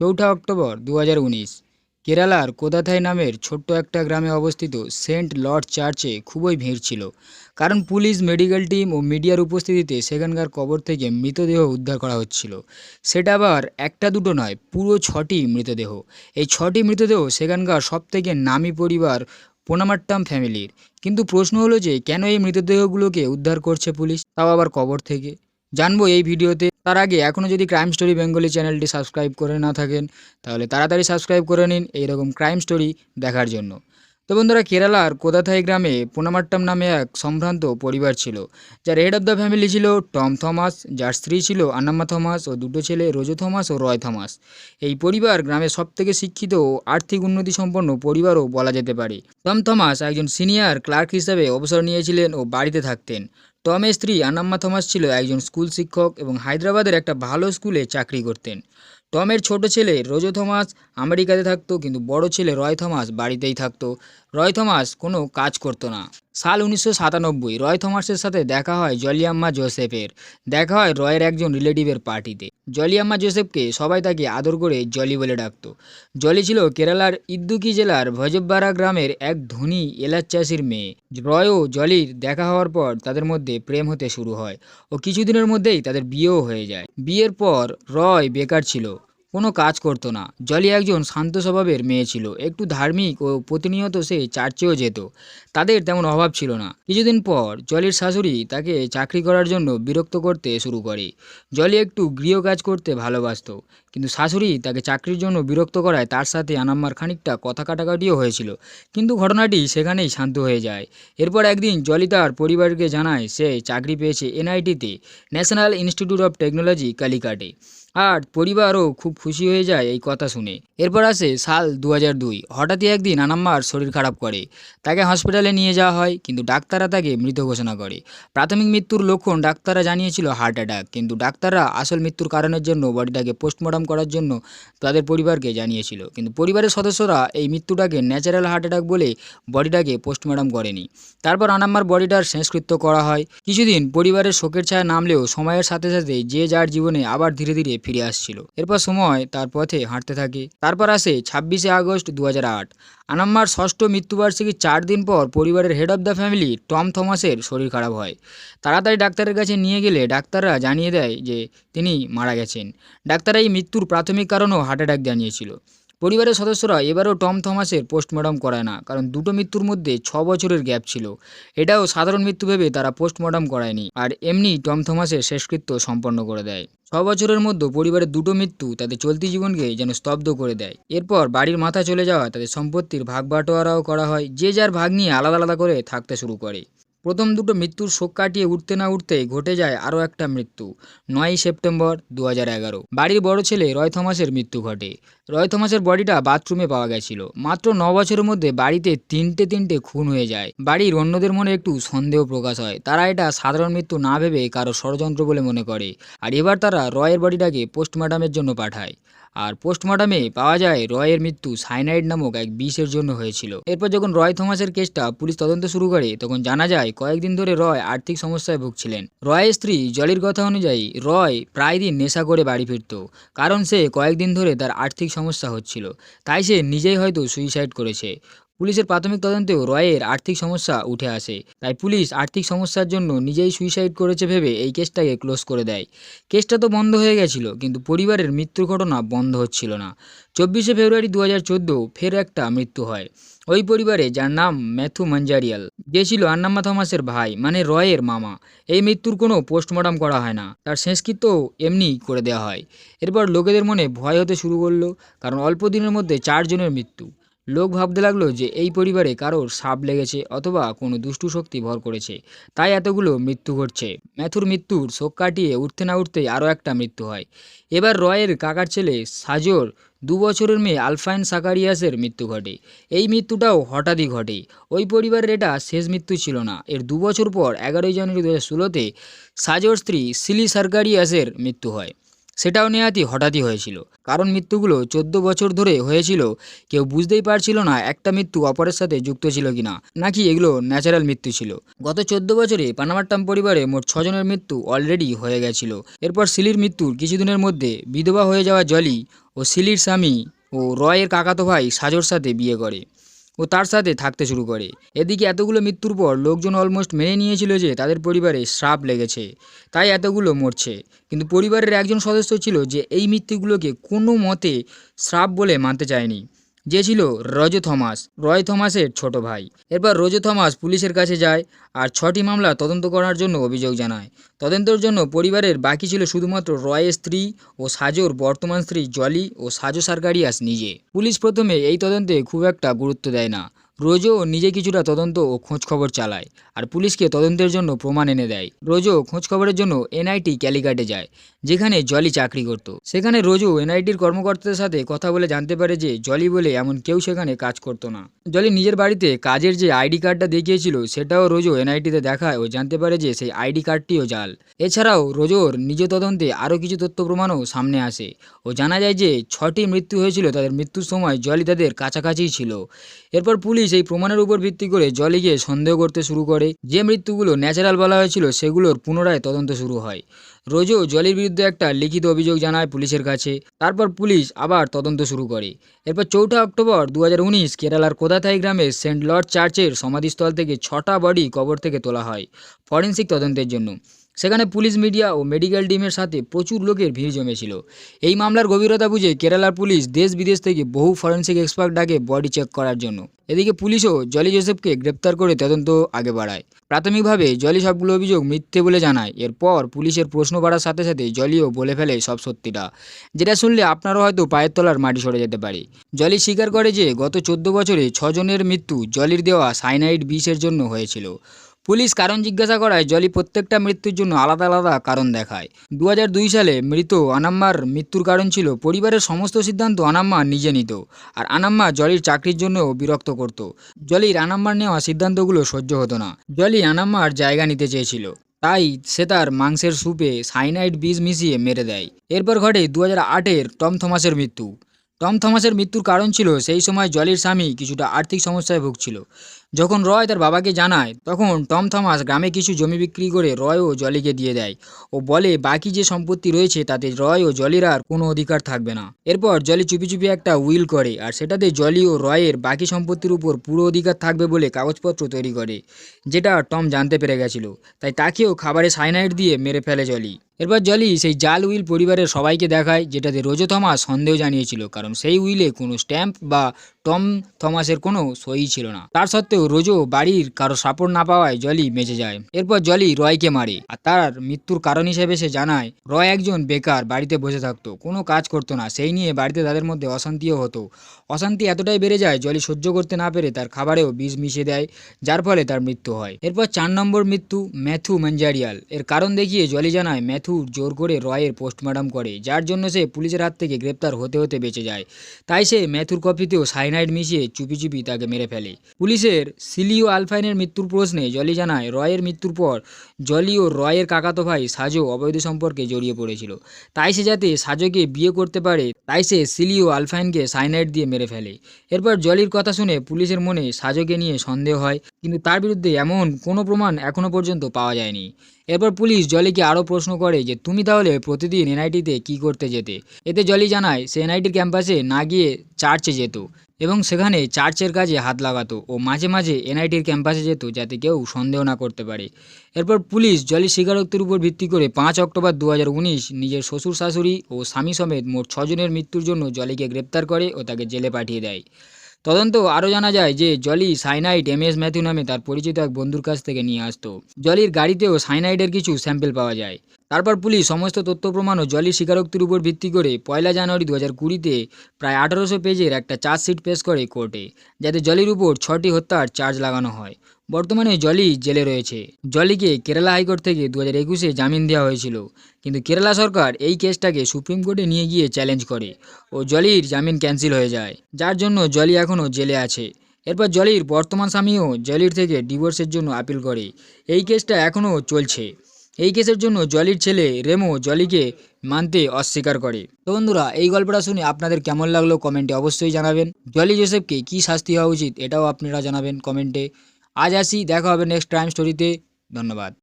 চৌঠা অক্টোবর দু হাজার উনিশ, কেরালার কোদাথাই নামের ছোট্ট একটা গ্রামে অবস্থিত সেন্ট লর্ড চার্চে খুবই ভিড় ছিল, কারণ পুলিশ, মেডিকেল টিম ও মিডিয়ার উপস্থিতিতে সেখানকার কবর থেকে মৃতদেহ উদ্ধার করা হচ্ছিল। সেটা আবার একটা দুটো নয়, পুরো ছটি মৃতদেহ। এই ছটি মৃতদেহ সেখানকার সবথেকে নামী পরিবার পোনামাট্টাম ফ্যামিলির। কিন্তু প্রশ্ন হলো যে, কেন এই মৃতদেহগুলোকে উদ্ধার করছে পুলিশ? তাও আবার কবর থেকে। জানব এই ভিডিওতে। তার আগে এখনও যদি ক্রাইম স্টোরি বেঙ্গলি চ্যানেলটি সাবস্ক্রাইব করে না থাকেন, তাহলে তাড়াতাড়ি সাবস্ক্রাইব করে নিন এইরকম ক্রাইম স্টোরি দেখার জন্য। তো বন্ধুরা কেরালার কোদাথাই গ্রামে পুনামাট্টাম নামে এক সম্ভ্রান্ত পরিবার ছিল, যার হেড অফ দ্য ফ্যামিলি ছিল টম থমাস যার স্ত্রী ছিল আন্নাম্মা থমাস ও দুটো ছেলে রোজো থমাস ও রয় থমাস এই পরিবার গ্রামের সবথেকে শিক্ষিত ও আর্থিক উন্নতি সম্পন্ন পরিবারও বলা যেতে পারে। টম থমাস একজন সিনিয়র ক্লার্ক হিসাবে অবসর নিয়েছিলেন ও বাড়িতে থাকতেন। টমের স্ত্রী আনাম্মা থমাস ছিল একজন স্কুল শিক্ষক এবং হায়দ্রাবাদের একটা ভালো স্কুলে চাকরি করতেন। টমের ছোট ছেলে রোজো থমাস আমেরিকাতে থাকত, কিন্তু বড় ছেলে রয় থমাস বাড়িতেই থাকতো। রয় থমাস কোনো কাজ করতো না। সাল উনিশশো সাতানব্বই রয় থমাসের সাথে দেখা হয় জলিয়াম্মা জোসেফের। দেখা হয় রয়ের একজন রিলেটিভের পার্টিতে। জলিয়াম্মা জোসেফকে সবাই তাকে আদর করে জলি বলে ডাকত। জলি ছিল কেরালার ইদ্দুকি জেলার ভজব্বারা গ্রামের এক ধনী এলাচ চাষির মেয়ে। রয় ও জলির দেখা হওয়ার পর তাদের মধ্যে প্রেম হতে শুরু হয় ও কিছুদিনের মধ্যেই তাদের বিয়েও হয়ে যায়। বিয়ের পর রয় বেকার ছিল। কোনো কাজ করতো না। জলি একজন শান্ত স্বভাবের মেয়ে ছিল। একটু ধার্মিক ও প্রতিনিয়ত সে চার্চেও যেত। তাদের তেমন অভাব ছিল না। কিছুদিন পর জলির শাশুড়ি তাকে চাকরি করার জন্য বিরক্ত করতে শুরু করে। জলি একটু গৃহ কাজ করতে ভালোবাসত, কিন্তু শাশুড়ি তাকে চাকরির জন্য বিরক্ত করায় তার সাথে আনাম্মার খানিকটা কথা কাটাকাটিও হয়েছিল। কিন্তু ঘটনাটি সেখানেই শান্ত হয়ে যায়। এরপর একদিন জলি তার পরিবারকে জানায় সে চাকরি পেয়েছে এনআইটিতে, ন্যাশনাল ইনস্টিটিউট অফ টেকনোলজি, কালিকাটে। আর পরিবারও খুব খুশি হয়ে যায় এই কথা শুনে। এরপর আসে সাল দু দুই। হঠাৎই একদিন আনাম্মার শরীর খারাপ করে। তাকে হসপিটালে নিয়ে যাওয়া হয়, কিন্তু ডাক্তাররা তাকে মৃত ঘোষণা করে। প্রাথমিক মৃত্যুর লক্ষণ ডাক্তাররা জানিয়েছিল হার্ট অ্যাটাক, কিন্তু ডাক্তাররা আসল মৃত্যুর কারণের জন্য বডিটাকে পোস্টমর্টম করার জন্য তাদের পরিবারকে জানিয়েছিল। কিন্তু পরিবারের সদস্যরা এই মৃত্যুটাকে ন্যাচারাল হার্ট অ্যাটাক বলে বডিটাকে পোস্টমর্টম করেনি। তারপর আনাম্মার বডিটার শেষকৃত্য করা হয়। কিছুদিন পরিবারের শোকের ছায়া নামলেও সময়ের সাথে সাথে যে যার জীবনে আবার ধীরে ধীরে ফিরে আসছিল। এরপর সময় তার পথে হাঁটতে থাকে। তারপর আসে ছাব্বিশে আগস্ট দু আনাম্মার ষষ্ঠ মৃত্যুবার্ষিকীর চার দিন পর পরিবারের head of the family Tom থমাসের শরীর খারাপ হয়। তাড়াতাড়ি ডাক্তারের কাছে নিয়ে গেলে ডাক্তাররা জানিয়ে দেয় যে তিনি মারা গেছেন। ডাক্তার এই মৃত্যুর প্রাথমিক কারণও হার্ট অ্যাটাক জানিয়েছিল। পরিবারের সদস্যরা এবারও টম থমাসের পোস্টমর্টম করায় না, কারণ দুটো মৃত্যুর মধ্যে ছ বছরের গ্যাপ ছিল। এটাও সাধারণ মৃত্যু ভেবে তারা পোস্টমর্টম করায়নি, আর এমনি টম থমাসের শেষকৃত্য সম্পন্ন করে দেয়। ছ বছরের মধ্যে পরিবারের দুটো মৃত্যু তাদের চলতি জীবনকে যেন স্তব্ধ করে দেয়। এরপর বাড়ির মাথা চলে যাওয়া তাদের সম্পত্তির ভাগ বাটোয়ারাও করা হয়, যে যার ভাগ নিয়ে আলাদা আলাদা করে থাকতে শুরু করে। প্রথম দুটো মৃত্যুর শোক কাটিয়ে উঠতে না উঠতেই ঘটে যায় আরও একটা মৃত্যু, নয়ই সেপ্টেম্বর দু বাড়ির বড় ছেলে রয় থমাসের মৃত্যু ঘটে। রয় থমাসের বডিটা বাথরুমে পাওয়া গেছিল। মাত্র ন বছরের মধ্যে বাড়িতে তিনটে তিনটে খুন হয়ে যায়। বাড়ির অন্যদের মনে একটু সন্দেহ প্রকাশ হয়। তারা এটা সাধারণ মৃত্যু না ভেবে কারও ষড়যন্ত্র বলে মনে করে। আর এবার তারা রয়ের বডিটাকে পোস্টমর্টমের জন্য পাঠায়। আর পোস্টমর্টমে পাওয়া যায় রয়ের মৃত্যু সাইনাইড নামক এক বিষের জন্য হয়েছিল। এরপর যখন রয় থমাসের কেসটা পুলিশ তদন্ত শুরু করে, তখন জানা যায় কয়েকদিন ধরে রয় আর্থিক সমস্যায় ভুগছিলেন। রয়ের স্ত্রী জলির কথা অনুযায়ী, রয় প্রায় দিন নেশা করে বাড়ি ফিরত, কারণ সে কয়েকদিন ধরে তার আর্থিক সমস্যা হচ্ছিল, তাই সে নিজেই হয়তো সুইসাইড করেছে। পুলিশের প্রাথমিক তদন্তেও রয়ের আর্থিক সমস্যা উঠে আসে। তাই পুলিশ আর্থিক সমস্যার জন্য নিজেই সুইসাইড করেছে ভেবে এই কেসটাকে ক্লোজ করে দেয়। কেসটা তো বন্ধ হয়ে গেছিল, কিন্তু পরিবারের মৃত্যুর ঘটনা বন্ধ হচ্ছিল না। চব্বিশে ফেব্রুয়ারি দু হাজার চোদ্দ ফের একটা মৃত্যু হয়। ওই পরিবারে যার নাম ম্যাথু মঞ্জারিয়াল। যে ছিল আন্নাম্মা থমাসের ভাই মানে রয়ের মামা। এই মৃত্যুর কোনো পোস্টমর্টম করা হয় না। তার শেষকৃত্য এমনি করে দেওয়া হয়। এরপর লোকেদের মনে ভয় হতে শুরু করল, কারণ অল্প দিনের মধ্যে চারজনের মৃত্যু। লোক ভাবতে লাগল যে এই পরিবারে কারোর সাপ লেগেছে অথবা কোনো দুষ্টু শক্তি ভর করেছে। তাই এতগুলো মৃত্যু ঘটছে। ম্যাথুর মৃত্যুর শোক কাটিয়ে উঠতে না উঠতেই আরও একটা মৃত্যু হয়। এবার রয়ের কাকার ছেলে সাজোর দু বছরের মেয়ে আলফাইন সাকারিয়াসের মৃত্যু ঘটে। এই মৃত্যুটাও হঠাৎই ঘটে। ওই পরিবারের এটা শেষ মৃত্যু ছিল না। এর দু বছর পর এগারোই জানুয়ারি দু হাজার ষোলোতে সাজোর স্ত্রী সিলি সার্কারিয়াসের মৃত্যু হয়। সেটাও নেহাতি হঠাৎই হয়েছিল। কারণ মৃত্যুগুলো চোদ্দ বছর ধরে হয়েছিল, কেউ বুঝতেই পারছিল না একটা মৃত্যু অপরের সাথে যুক্ত ছিল কিনা, নাকি এগুলো ন্যাচারাল মৃত্যু ছিল। গত চোদ্দ বছরে পানামাট্টাম পরিবারে মোট ছজনের মৃত্যু অলরেডি হয়ে গেছিল। এরপর সিলির মৃত্যুর কিছুদিনের মধ্যে বিধবা হয়ে যাওয়া জলি ও সিলির স্বামী ও রয়ের কাকাতো ভাই সাজর সাথে বিয়ে করে। ও তার সাথে থাকতে শুরু করে। এদিকে এতগুলো মৃত্যুর পর লোকজন অলমোস্ট মেনে নিয়েছিল যে তাদের পরিবারে শ্রাপ লেগেছে। তাই এতগুলো মরছে। কিন্তু পরিবারের একজন সদস্য ছিল যে এই মৃত্যুগুলোকে কোনো মতে শ্রাপ বলে মানতে চায়নি। যে ছিল রজ থমাস, রয় থমাসের ছোট ভাই। এরপর রজো থমাস পুলিশের কাছে যায় আর ছটি মামলা তদন্ত করার জন্য অভিযোগ জানায়। তদন্তের জন্য পরিবারের বাকি ছিল শুধুমাত্র রয়ের স্ত্রী ও সাজোর বর্তমান স্ত্রী জলি ও সাজো সারগাড়িয়াস নিজে। পুলিশ প্রথমে এই তদন্তে খুব একটা গুরুত্ব দেয় না। রোজও নিজে কিছুটা তদন্ত ও খোঁজখবর চালায় আর পুলিশকে তদন্তের জন্য প্রমাণ এনে দেয়। রোজও খোঁজখবরের জন্য এনআইটি ক্যালিকাটে যায়, যেখানে জলি চাকরি করত। সেখানে রোজও এনআইটির কর্মকর্তাদের সাথে কথা বলে জানতে পারে যে জলি বলে এমন কেউ সেখানে কাজ করতো না। জলি নিজের বাড়িতে কাজের যে আইডি কার্ডটা দেখিয়েছিল, সেটাও রোজও এনআইটিতে দেখায় ও জানতে পারে যে সেই আইডি কার্ডটিও জাল। এছাড়াও রোজোর নিজ তদন্তে আরও কিছু তথ্য প্রমাণও সামনে আসে ও জানা যায় যে ছটি মৃত্যু হয়েছিল তাদের মৃত্যুর সময় জলি তাদের কাছাকাছিই ছিল। এরপর পুলিশ এই প্রমাণের উপর ভিত্তি করে জলিকে সন্দেহ করতে শুরু করে। যে মৃত্যুগুলো ন্যাচারাল বলা হয়েছিল, সেগুলোর পুনরায় তদন্ত শুরু হয়। রোজও জলির বিরুদ্ধে একটা লিখিত অভিযোগ জানায় পুলিশের কাছে। তারপর পুলিশ আবার তদন্ত শুরু করে। এরপর চৌঠা অক্টোবর দু হাজার উনিশ কেরালার কোদাথাই গ্রামের সেন্ট লর্ড চার্চের সমাধিস্থল থেকে ছটা বডি কবর থেকে তোলা হয়, ফরেন্সিক তদন্তের জন্য। সেখানে পুলিশ মিডিয়া ও মেডিকেল টিমের সাথে প্রচুর লোকের ভিড় জমেছিল। এই মামলার গভীরতা বুঝে কেরালার পুলিশ দেশ বিদেশ থেকে বহু ফরেন্সিক এক্সপার্ট ডাকে বডি চেক করার জন্য। এদিকে পুলিশও জলি জোসেফকে গ্রেপ্তার করে তদন্ত আগে বাড়ায়। প্রাথমিকভাবে জলি সবগুলো অভিযোগ মিথ্যে বলে জানায়। এরপর পুলিশের প্রশ্ন বাড়ার সাথে সাথে জলিও বলে ফেলে সব সত্যিটা। যেটা শুনলে আপনারও হয়তো পায়ের তলার মাটি সরে যেতে পারে। জলি স্বীকার করে যে গত চোদ্দ বছরে ছজনের মৃত্যু জলির দেওয়া সাইনাইড বিষের জন্য হয়েছিল। পুলিশ কারণ জিজ্ঞাসা করায় জলি প্রত্যেকটা মৃত্যুর জন্য আলাদা আলাদা কারণ দেখায়। দু হাজার দুই সালে মৃত আনাম্মার মৃত্যুর কারণ ছিল পরিবারের সমস্ত সিদ্ধান্ত আনাম্মা নিজে নিত আর আনাম্মা জলির চাকরির জন্যও বিরক্ত করত। জলির আনাম্মার নেওয়া সিদ্ধান্তগুলো সহ্য হতো না। জলি আনাম্মার জায়গা নিতে চেয়েছিল। তাই সে তার মাংসের স্যুপে সাইনাইড বীজ মিশিয়ে মেরে দেয়। এরপর ঘটে দু হাজার আটের টম থমাসের মৃত্যু। টম থমাসের মৃত্যুর কারণ ছিল সেই সময় জলির স্বামী কিছুটা আর্থিক সমস্যায় ভুগছিল। যখন রয় তার বাবাকে জানায়, তখন টম থমাস গ্রামে কিছু জমি বিক্রি করে রয় ও জলিকে দিয়ে দেয় ও বলে, বাকি যে সম্পত্তি রয়েছে, তাতে রয় ও জলির আর কোনো অধিকার থাকবে না। এরপর জলি চুপি চুপি একটা উইল করে আর সেটাতে জলি ও রয়ের বাকি সম্পত্তির উপর পুরো অধিকার থাকবে বলে কাগজপত্র তৈরি করে, যেটা টম জানতে পেরে গেছিল। তাই তাকেও খাবারে সাইনাইড দিয়ে মেরে ফেলে জলি। এরপর জলি সেই জাল উইল পরিবারের সবাইকে দেখায়, যেটাতে রোজো থমাস সন্দেহ জানিয়েছিল, কারণ সেই উইলে কোনো স্ট্যাম্প বা টম থমাসের কোনো সই ছিল না। তার সত্ত্বেও রোজো বাড়ির কারও সাপোর্ট না পাওয়ায় জলি বেঁচে যায়। এরপর জলি রয়কে মারে আর তার মৃত্যুর কারণ হিসেবে সে জানায়, রয় একজন বেকার, বাড়িতে বসে থাকতো, কোনো কাজ করতো না, সেই নিয়ে বাড়িতে তাদের মধ্যে অশান্তিও হতো। অশান্তি এতটাই বেড়ে যায়, জলি সহ্য করতে না পেরে তার খাবারেও বিষ মিশিয়ে দেয়, যার ফলে তার মৃত্যু হয়। এরপর চার নম্বর মৃত্যু ম্যাথু ম্যাঞ্জারিয়াল এর কারণ দেখিয়ে জলি জানায়, ম্যাথু জোর করে রয়ের পোস্টমার্টম করে, যার জন্য সে পুলিশের হাত থেকে গ্রেপ্তার হতে হতে বেঁচে যায়। তাই সে ম্যাথুর কফিতেও সাইনাইড মিশিয়ে চুপি চুপি তাকে মেরে ফেলে। পুলিশের সিলিও আলফাইনের মৃত্যুর প্রশ্নে জলি জানায়, রয়ের মৃত্যুর পর জলি ও রয়ের কাকাতো ভাই সাজো অবৈধ সম্পর্কে জড়িয়ে পড়েছিল। তাই সে যাতে সাজোকে বিয়ে করতে পারে, তাই সে সিলিও আলফাইনকে সাইনাইড দিয়ে মেরে ফেলে। এরপর জলির কথা শুনে পুলিশের মনে সাজোকে নিয়ে সন্দেহ হয়, কিন্তু তার বিরুদ্ধে এমন কোনো প্রমাণ এখনও পর্যন্ত পাওয়া যায়নি। এরপর পুলিশ জলিকে আরও প্রশ্ন করে যে, তুমি তাহলে প্রতিদিন এনআইটিতে কী করতে যেতে? এতে জলি জানায়, সে এনআইটির ক্যাম্পাসে না গিয়ে চার্চে যেত। এবং সেখানে চার্চের কাজে হাত লাগাতো ও মাঝে মাঝে এনআইটির ক্যাম্পাসে যেত যাতে কেউ সন্দেহ না করতে পারে। এরপর পুলিশ জলির স্বীকারোক্তির উপর ভিত্তি করে পাঁচ অক্টোবর দু হাজার উনিশ নিজের শ্বশুর শাশুড়ি ও স্বামী সমেত মোট ছজনের মৃত্যুর জন্য জলিকে গ্রেপ্তার করে ও তাকে জেলে পাঠিয়ে দেয়। তদন্ত আরও জানা যায় যে Jolly cyanide M S Mathew নামে তার পরিচিত এক বন্ধুর কাছ থেকে নিয়ে আসতো। জলির গাড়িতেও সাইনাইডের কিছু স্যাম্পেল পাওয়া যায়। তারপর পুলিশ সমস্ত তথ্য, প্রমাণ ও জলির স্বীকারোক্তির উপর ভিত্তি করে পয়লা জানুয়ারি দু হাজার কুড়িতে প্রায় আঠারোশো পেজের একটা চার্জশিট পেশ করে কোর্টে, যাতে জলির উপর ছটি হত্যার চার্জ লাগানো হয়। বর্তমানে জলি জেলে রয়েছে। জলিকে কেরালা হাইকোর্ট থেকে দু হাজার একুশে জামিন দেওয়া হয়েছিল। কিন্তু কেরালা সরকার এই কেসটাকে সুপ্রিম কোর্টে নিয়ে গিয়ে চ্যালেঞ্জ করে ও জলির জামিন ক্যান্সেল হয়ে যায়। যার জন্য জলি এখনও জেলে আছে। এরপর জলির বর্তমান স্বামীও জলির থেকে ডিভোর্সের জন্য আপিল করে। এই কেসটা এখনও চলছে। এই কেসের জন্য জলির ছেলে রেমো জলিকে মানতে অস্বীকার করে। তো বন্ধুরা, এই গল্পটা শুনে আপনাদের কেমন লাগল কমেন্টে অবশ্যই জানাবেন। জলি জোসেফকে কী শাস্তি হওয়া উচিত, এটাও আপনারা জানাবেন কমেন্টে। আজ আসি, দেখা হবে নেক্সট টাইম স্টোরিতে ধন্যবাদ।